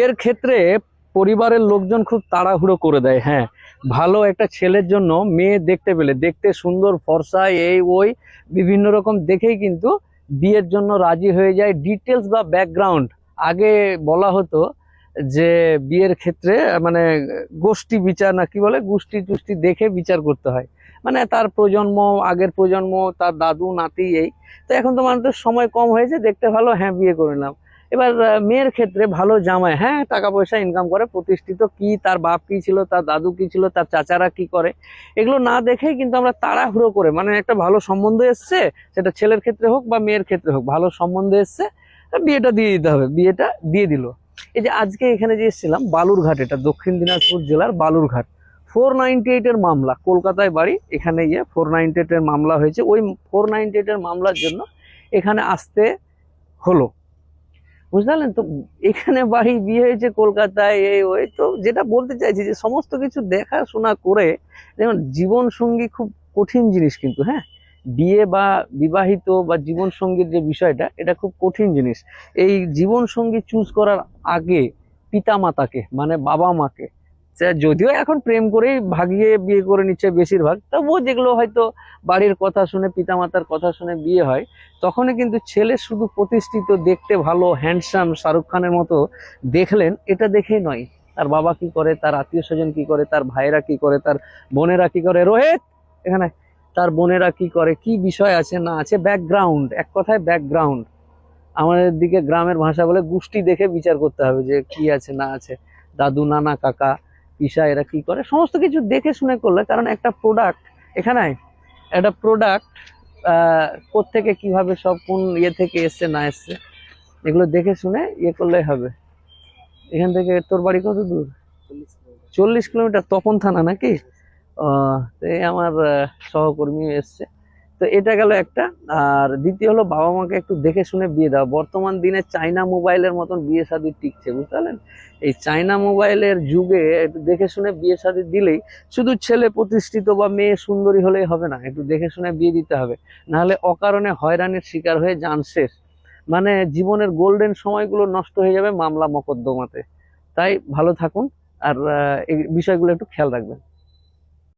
এর ক্ষেত্রে পরিবারের লোকজন খুব তাড়াহুড়ো করে দেয় হ্যাঁ। ভালো একটা ছেলের জন্য মেয়ে দেখতে পেলে, দেখতে সুন্দর ফর্সা এই, ওই, বিভিন্ন রকম দেখেই কিন্তু বিয়ের জন্য রাজি হয়ে যায়। ডিটেলস বা ব্যাকগ্রাউন্ড আগে বলা হতো যে বিয়ের ক্ষেত্রে মানে গোষ্ঠী বিচার না, কি বলে, গোষ্ঠী টুষ্টি দেখে বিচার করতে হয়। মানে তার প্রজন্ম, আগের প্রজন্ম, তার দাদু, নাতি, এই। তো এখন তো মানুষের সময় কম হয়েছে, দেখতে ভালো হ্যাঁ বিয়ে করে নিলাম এবার মেয়ের ক্ষেত্রে ভালো জামাই হ্যাঁ টাকা পয়সা ইনকাম করে, প্রতিষ্ঠিত কি, তার বাপ কি ছিল, তার দাদু কি ছিল, তার চাচারা কি করে, এগুলো না দেখেই কিন্তু আমরা তাড়াহুড়ো করে মানে একটা ভালো সম্বন্ধ এসছে, সেটা ছেলের ক্ষেত্রে হোক বা মেয়ের ক্ষেত্রে হোক, ভালো সম্বন্ধ এসছে, বিয়েটা দিয়ে দিতে হবে, বিয়েটা দিয়ে দিল। এই যে আজকে এখানে যে এসেছিলাম, বালুরঘাট, এটা দক্ষিণ দিনাজপুর জেলার বালুরঘাট। ফোর নাইনটি এইটের মামলা, কলকাতায় বাড়ি, এখানে গিয়ে ফোর নাইনটি এইটের মামলা হয়েছে, ওই ফোর নাইনটি এইটের মামলার জন্য এখানে আসতে হলো। বুঝতে পারলেন? তো এখানে বাড়ি বিয়ে হয়েছে কলকাতায়, এই ওই, তো যেটা বলতে চাইছি যে সমস্ত কিছু দেখাশোনা করে যেমন জীবন সঙ্গী খুব কঠিন জিনিস কিন্তু হ্যাঁ? বিয়ে বা বিবাহিত বা জীবন সঙ্গীর যে বিষয়টা, এটা খুব কঠিন জিনিস। এই জীবন সঙ্গী চুজ করার আগে পিতা মাতাকে মানে বাবা মাকে যদিও এখন প্রেম করেই ভাগিয়ে বিয়ে করে নিচ্ছে বেশিরভাগ তবুও যেগুলো হয়তো বাড়ির কথা শুনে, পিতামাতার কথা শুনে বিয়ে হয়, তখনই কিন্তু ছেলে শুধু প্রতিষ্ঠিত, দেখতে ভালো হ্যান্ডসাম শাহরুখ খানের মতো দেখলেন, এটা দেখেই নয়। তার বাবা কি করে, তার আত্মীয় স্বজন কি করে, তার ভাইরা কি করে, তার বোনেরা কি করে? রোহিত! এখানে তার বোনেরা কি করে? কি বিষয় আছে না আছে? ব্যাকগ্রাউন্ড এক কথায় ব্যাকগ্রাউন্ড আমাদের দিকে গ্রামের ভাষা বলে গোষ্ঠী দেখে বিচার করতে হবে যে কি আছে না আছে। দাদু, নানা, কাকা পিসা এরা কি করে? সমস্ত কিছু দেখে শুনে করলে, কারণ একটা প্রোডাক্ট এখানে একটা প্রোডাক্ট থেকে কীভাবে সব কোন ইয়ে থেকে এসছে, না এসছে, এগুলো দেখে শুনে ইয়ে করলে হবে। এখান থেকে তোর বাড়ি কত দূর? চল্লিশ কিলোমিটার। তপন থানা নাকি? আমার সহকর্মী এসছে। তো এটা গেল একটা। আর দ্বিতীয় হলো বাবা মাকে একটু দেখে শুনে বিয়ে দেওয়া। বর্তমান দিনে চাইনা মোবাইলের মতন বিয়ে শাদী টিকছে, বুঝতে পারলেন? এই চাইনা মোবাইলের যুগে একটু দেখে শুনে বিয়ে শাদী দিলেই শুধু ছেলে প্রতিষ্ঠিত বা মেয়ে সুন্দরী হলেই হবে না, একটু দেখে শুনে বিয়ে দিতে হবে। নাহলে অকারণে হয়রানির শিকার হয়ে যান শেষ। মানে জীবনের গোল্ডেন সময়গুলো নষ্ট হয়ে যাবে মামলা মকদ্দমাতে তাই ভালো থাকুন, আর এই বিষয়গুলো একটু খেয়াল রাখবেন।